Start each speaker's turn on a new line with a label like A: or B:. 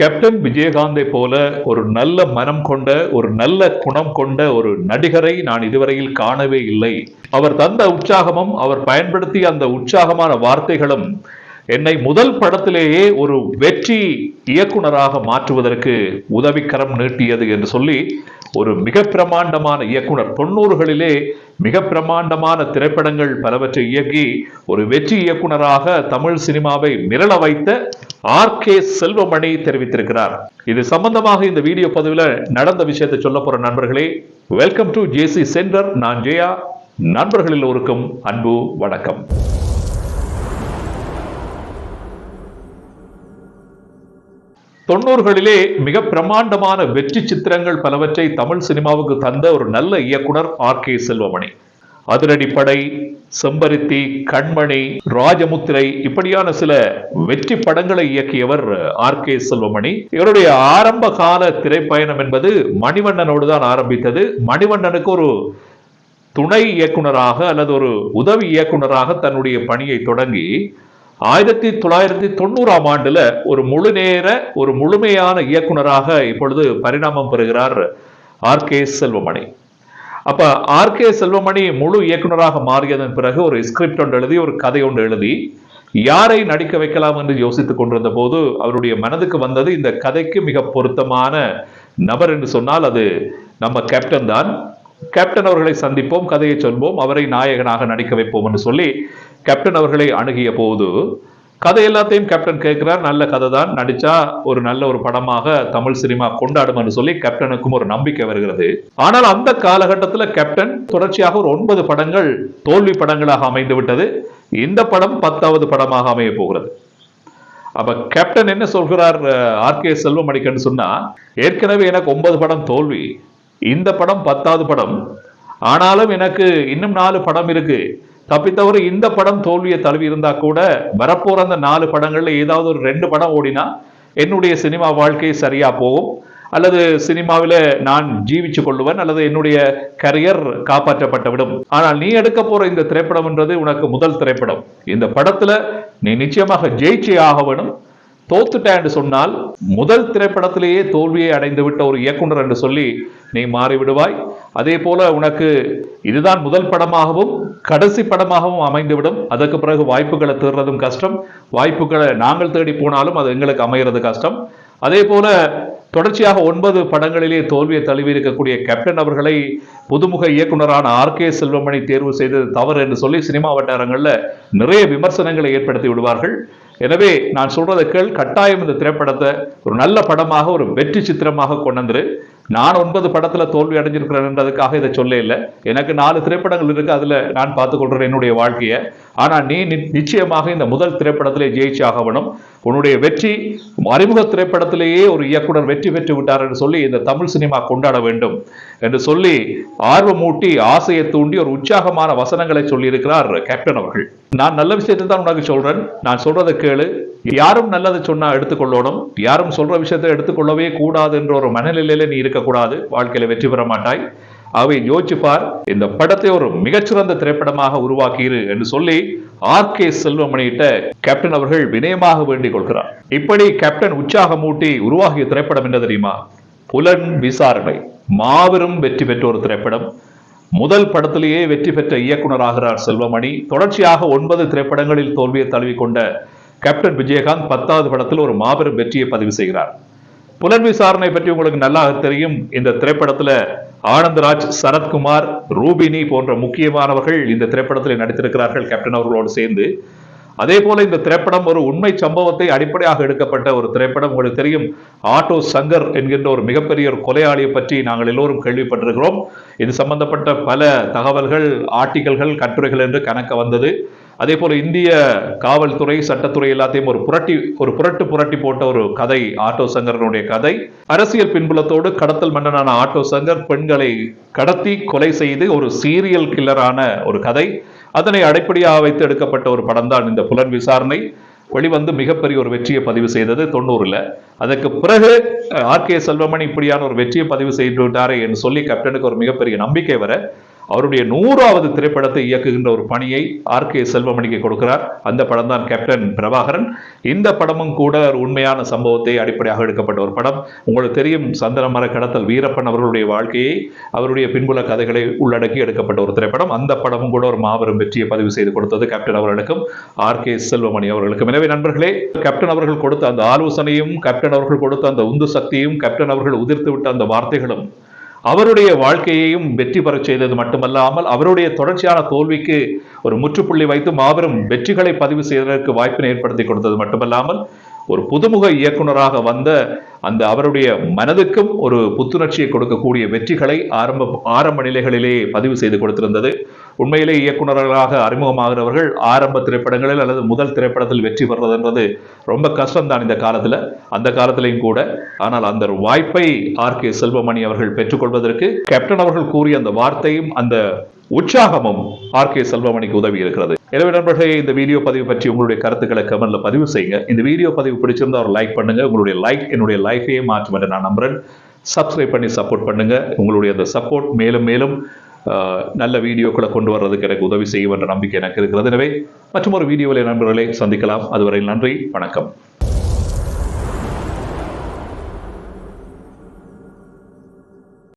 A: Captain விஜயகாந்தை போல ஒரு நல்ல மனம் கொண்ட ஒரு நல்ல குணம் கொண்ட ஒரு நடிகரை நான் இதுவரையில் காணவே இல்லை. அவர் தந்த உற்சாகமும் அவர் பயன்படுத்திய அந்த உற்சாகமான வார்த்தைகளும் என்னை முதல் படத்திலேயே ஒரு வெற்றி இயக்குனராக மாற்றுவதற்கு உதவிக்கரம் நீட்டியது என்று சொல்லி ஒரு மிக பிரமாண்டமான இயக்குனர் தொண்ணூறுகளிலே மிக பிரமாண்டமான திரைப்படங்கள் பலவற்றை இயக்கி ஒரு வெற்றி இயக்குனராக தமிழ் சினிமாவை மிரள வைத்த ஆர். கே. செல்வமணி தெரிவித்திருக்கிறார். இது சம்பந்தமாக இந்த வீடியோ பதிவில் நடந்த விஷயத்தை சொல்ல போற நண்பர்களே வெல்கம் டு ஜேசி சென்டர் நான் ஜெயா. நண்பர்களில் ஒருக்கும் அன்பு வணக்கம். தொண்ணூறுகளிலே மிக பிரமாண்டமான வெற்றி சித்திரங்கள் பலவற்றை தமிழ் சினிமாவுக்கு தந்த ஒரு நல்ல இயக்குனர் ஆர் கே செல்வமணி. அதிரடிப்படை செம்பருத்தி கண்மணி ராஜமுத்திரை இப்படியான சில வெற்றி படங்களை இயக்கியவர் ஆர் கே செல்வமணி. இவருடைய ஆரம்ப கால திரைப்பயணம் என்பது மணிவண்ணனோடு தான் ஆரம்பித்தது. மணிவண்ணனுக்கு ஒரு துணை இயக்குனராக அல்லது ஒரு உதவி இயக்குனராக தன்னுடைய பணியை தொடங்கி ஆயிரத்தி தொள்ளாயிரத்தி தொண்ணூறாம் ஆண்டுல ஒரு முழு நேர ஒரு முழுமையான இயக்குனராக இப்பொழுது பரிணாமம் பெறுகிறார் ஆர் கே செல்வமணி. அப்ப ஆர் கே செல்வமணி முழு இயக்குனராக மாறியதன் பிறகு ஒரு ஸ்கிரிப்ட் ஒன்று எழுதி ஒரு கதை ஒன்று எழுதி யாரை நடிக்க வைக்கலாம் என்று யோசித்துக் கொண்டிருந்த போது அவருடைய மனதுக்கு வந்தது இந்த கதைக்கு மிக பொருத்தமான நபர் என்று சொன்னால் அது நம்ம கேப்டன் தான். கேப்டன் அவர்களை சந்திப்போம் கதையை சொல்வோம் அவரை நாயகனாக நடிக்க வைப்போம் என்று சொல்லி கேப்டன் அவர்களை அணுகிய போது கதை எல்லாத்தையும் கேப்டன் கேட்கிறார். நல்ல கதை தான். நடிச்சா ஒரு நல்ல ஒரு படமாக தமிழ் சினிமா கொண்டாடும் என்று சொல்லி கேப்டனுக்கும் ஒரு நம்பிக்கை வருகிறது. ஆனால் அந்த காலகட்டத்தில் கேப்டன் தொடர்ச்சியாக ஒரு ஒன்பது படங்கள் தோல்வி படங்களாக அமைந்து விட்டது. இந்த படம் பத்தாவது படமாக அமைய போகிறது. அப்ப கேப்டன் என்ன சொல்கிறார் ஆர். கே. செல்வமணிக்கன்னு சொன்னா ஏற்கனவே எனக்கு ஒன்பது படம் தோல்வி இந்த படம் பத்தாவது படம். ஆனாலும் எனக்கு இன்னும் நாலு படம் இருக்கு. தப்பித்தவரை இந்த படம் தோல்வியை தழுவி இருந்தா கூட வரப்போற அந்த நாலு படங்கள்ல ஏதாவது ஒரு ரெண்டு படம் ஓடினா என்னுடைய சினிமா வாழ்க்கை சரியா போகும். அல்லது சினிமாவில் நான் ஜீவிச்சு கொள்ளுவேன் அல்லது என்னுடைய கரியர் காப்பாற்றப்பட்டுவிடும். ஆனால் நீ எடுக்க போற இந்த திரைப்படம்ன்றது உனக்கு முதல் திரைப்படம். இந்த படத்துல நீ நிச்சயமாக ஜெயிச்சே ஆக வேணும். தோத்துட்டேன் என்று சொன்னால் முதல் திரைப்படத்திலேயே தோல்வியை அடைந்து விட்ட ஒரு இயக்குனர் என்று சொல்லி நீ மாறிவிடுவாய். அதே போல உனக்கு இதுதான் முதல் படமாகவும் கடைசி படமாகவும் அமைந்துவிடும். அதற்கு பிறகு வாய்ப்புகளை தேடுறதும் கஷ்டம். வாய்ப்புகளை நாங்கள் தேடி போனாலும் அது எங்களுக்கு அமைகிறது கஷ்டம். அதே போல தொடர்ச்சியாக ஒன்பது படங்களிலே தோல்வியை தழுவி இருக்கக்கூடிய கேப்டன் அவர்களை புதுமுக இயக்குனரான ஆர் கே செல்வமணி தேர்வு செய்தது தவறு என்று சொல்லி சினிமா வட்டாரங்களில் நிறைய விமர்சனங்களை ஏற்படுத்தி விடுவார்கள். எனவே நான் சொல்றதை கேள் கட்டாயம் இந்த திரைப்படத்தை ஒரு நல்ல படமாக ஒரு வெற்றி சித்திரமாக கொண்டு நான் ஒன்பது படத்தில் தோல்வி அடைஞ்சிருக்கிறேன்றதுக்காக இதை சொல்ல இல்லை. எனக்கு நாலு திரைப்படங்கள் இருக்குது அதில் நான் பார்த்துக்கொள்கிறேன் என்னுடைய வாழ்க்கையை. ஆனால் நீ நிச்சயமாக இந்த முதல் திரைப்படத்திலே ஜெயிச்சு ஆகணும் உன்னுடைய வெற்றி அறிமுக திரைப்படத்திலேயே ஒரு இயக்குனர் வெற்றி பெற்று விட்டார் என்று சொல்லி இந்த தமிழ் சினிமா கொண்டாட வேண்டும் என்று சொல்லி ஆர்வமூட்டி ஆசையை தூண்டி ஒரு உற்சாகமான வசனங்களை சொல்லியிருக்கிறார் கேப்டன் அவர்கள். நான் நல்ல விஷயத்தை தான் உனக்கு சொல்கிறேன் நான் சொல்றதை கேளு. யாரும் நல்லது சொன்னா எடுத்துக்கொள்ளணும். யாரும் சொல்ற விஷயத்தை எடுத்துக்கொள்ளவே கூடாது என்ற ஒரு மனநிலையில நீ இருக்கக்கூடாது. வாழ்க்கையில வெற்றி பெற மாட்டாய். அவை யோசிப்பார் இந்த படத்தை ஒரு மிகச்சிறந்த திரைப்படமாக உருவாக்கியிரு என்று சொல்லி ஆர் கே செல்வமணியிட்ட கேப்டன் அவர்கள் வினயமாக வேண்டிக் கொள்கிறார். இப்படி கேப்டன் உற்சாகமூட்டி உருவாகிய திரைப்படம் என்ன தெரியுமா? புலன் விசாரணை. மாபெரும் வெற்றி பெற்ற ஒரு திரைப்படம். முதல் படத்திலேயே வெற்றி பெற்ற இயக்குனர் செல்வமணி. தொடர்ச்சியாக ஒன்பது திரைப்படங்களில் தோல்வியை தழுவிக்கொண்ட கேப்டன் விஜயகாந்த் பத்தாவது படத்தில் ஒரு மாபெரும் வெற்றியை பதிவு செய்கிறார். புலன் விசாரணை பற்றி உங்களுக்கு நல்லா தெரியும். இந்த திரைப்படத்தில் ஆனந்தராஜ் சரத்குமார் ரூபினி போன்ற முக்கியமானவர்கள் இந்த திரைப்படத்தில் நடித்திருக்கிறார்கள் கேப்டன் அவர்களோடு சேர்ந்து. அதே போல இந்த திரைப்படம் ஒரு உண்மை சம்பவத்தை அடிப்படையாக எடுக்கப்பட்ட ஒரு திரைப்படம். உங்களுக்கு தெரியும் ஆட்டோ சங்கர் என்கின்ற ஒரு மிகப்பெரிய ஒரு கொலையாளியை பற்றி நாங்கள் எல்லோரும் கேள்விப்பட்டிருக்கிறோம். இது சம்பந்தப்பட்ட பல தகவல்கள் ஆர்டிகல்கள் கட்டுரைகள் என்று கணக்க வந்தது. அதே போல இந்திய காவல்துறை சட்டத்துறை எல்லாத்தையும் ஒரு புரட்டி ஒரு புரட்டு புரட்டி போட்ட ஒரு கதை ஆட்டோ சங்கரனுடைய கதை. அரசியல் பின்புலத்தோடு கடத்தல் மன்னனான ஆட்டோ சங்கர் பெண்களை கடத்தி கொலை செய்து ஒரு சீரியல் கில்லரான ஒரு கதை. அதனை அடிப்படையாக வைத்து எடுக்கப்பட்ட ஒரு படம் தான் இந்த புலன் விசாரணை. வெளிவந்து மிகப்பெரிய ஒரு வெற்றியை பதிவு செய்தது தொண்ணூறுல. அதற்கு பிறகு ஆர் கே செல்வமணி இப்படியான ஒரு வெற்றியை பதிவு செய்து விட்டாரே என்று சொல்லி கேப்டனுக்கு ஒரு மிகப்பெரிய நம்பிக்கை வர அவருடைய நூறாவது திரைப்படத்தை இயக்குகின்ற ஒரு பணியை ஆர் கே செல்வமணிக்கு கொடுக்கிறார். அந்த படம் தான் கேப்டன் பிரபாகரன். இந்த படமும் கூட ஒரு உண்மையான சம்பவத்தை அடிப்படையாக எடுக்கப்பட்ட ஒரு படம். உங்களுக்கு தெரியும் சந்தன மர கடத்தல் வீரப்பன் அவர்களுடைய வாழ்க்கையை அவருடைய பின்புல கதைகளை உள்ளடக்கி எடுக்கப்பட்ட ஒரு திரைப்படம். அந்த படமும் கூட ஒரு மாபெரும் வெற்றியை பதிவு செய்து கொடுத்தது கேப்டன் அவர்களுக்கும் ஆர் கே செல்வமணி அவர்களுக்கும். எனவே நண்பர்களே கேப்டன் அவர்கள் கொடுத்த அந்த ஆலோசனையும் கேப்டன் அவர்கள் கொடுத்த அந்த உந்து சக்தியும் கேப்டன் அவர்கள் உதிர்த்து விட்ட அந்த வார்த்தைகளும் அவருடைய வாழ்க்கையையும் வெற்றி பெறச் செய்தது மட்டுமல்லாமல் அவருடைய தொடர்ச்சியான தோல்விக்கு ஒரு முற்றுப்புள்ளி வைத்து மாபெரும் வெற்றிகளை பதிவு செய்வதற்கு வாய்ப்பினை ஏற்படுத்தி கொடுத்தது மட்டுமல்லாமல் ஒரு புதுமுக இயக்குனராக வந்த அந்த அவருடைய மனதுக்கும் ஒரு புத்துணர்ச்சியை கொடுக்கக்கூடிய வெற்றிகளை ஆரம்ப ஆரம்ப நிலைகளிலே பதிவு செய்து கொடுத்திருந்தது. உண்மையிலே இயக்குனர்களாக அறிமுகமாகிறவர்கள் ஆரம்ப திரைப்படங்களில் அல்லது முதல் திரைப்படத்தில் வெற்றி பெறுறது என்பது ரொம்ப கஷ்டம் தான் இந்த காலத்தில். அந்த காலத்திலையும் கூட. ஆனால் அந்த வாய்ப்பை ஆர். கே. செல்வமணி அவர்கள் பெற்றுக்கொள்வதற்கு கேப்டன் அவர்கள் கூறிய அந்த வார்த்தையும் அந்த உற்சாகமும் ஆர். கே. செல்வமணிக்கு உதவி இருக்கிறது. எனவே நண்பர்களே இந்த வீடியோ பதிவு பற்றி உங்களுடைய கருத்துக்களை கமெண்ட்ல பதிவு செய்யுங்க. இந்த வீடியோ பதிவு பிடிச்சிருந்தா ஒரு லைக் பண்ணுங்க. உங்களுடைய லைக் என்னுடைய லைஃபையே மாற்றும் என்று நான் நம்புறேன். சப்ஸ்கிரைப் பண்ணி சப்போர்ட் பண்ணுங்க. உங்களுடைய அந்த சப்போர்ட் மேலும் மேலும் நல்ல வீடியோக்களை கொண்டு வர்றதுக்கு எனக்கு உதவி செய்யும் என்ற நம்பிக்கை எனக்கு இருக்கிறது. எனவே மற்றும் ஒரு வீடியோவில் நண்பர்களை சந்திக்கலாம். அதுவரை நன்றி வணக்கம்.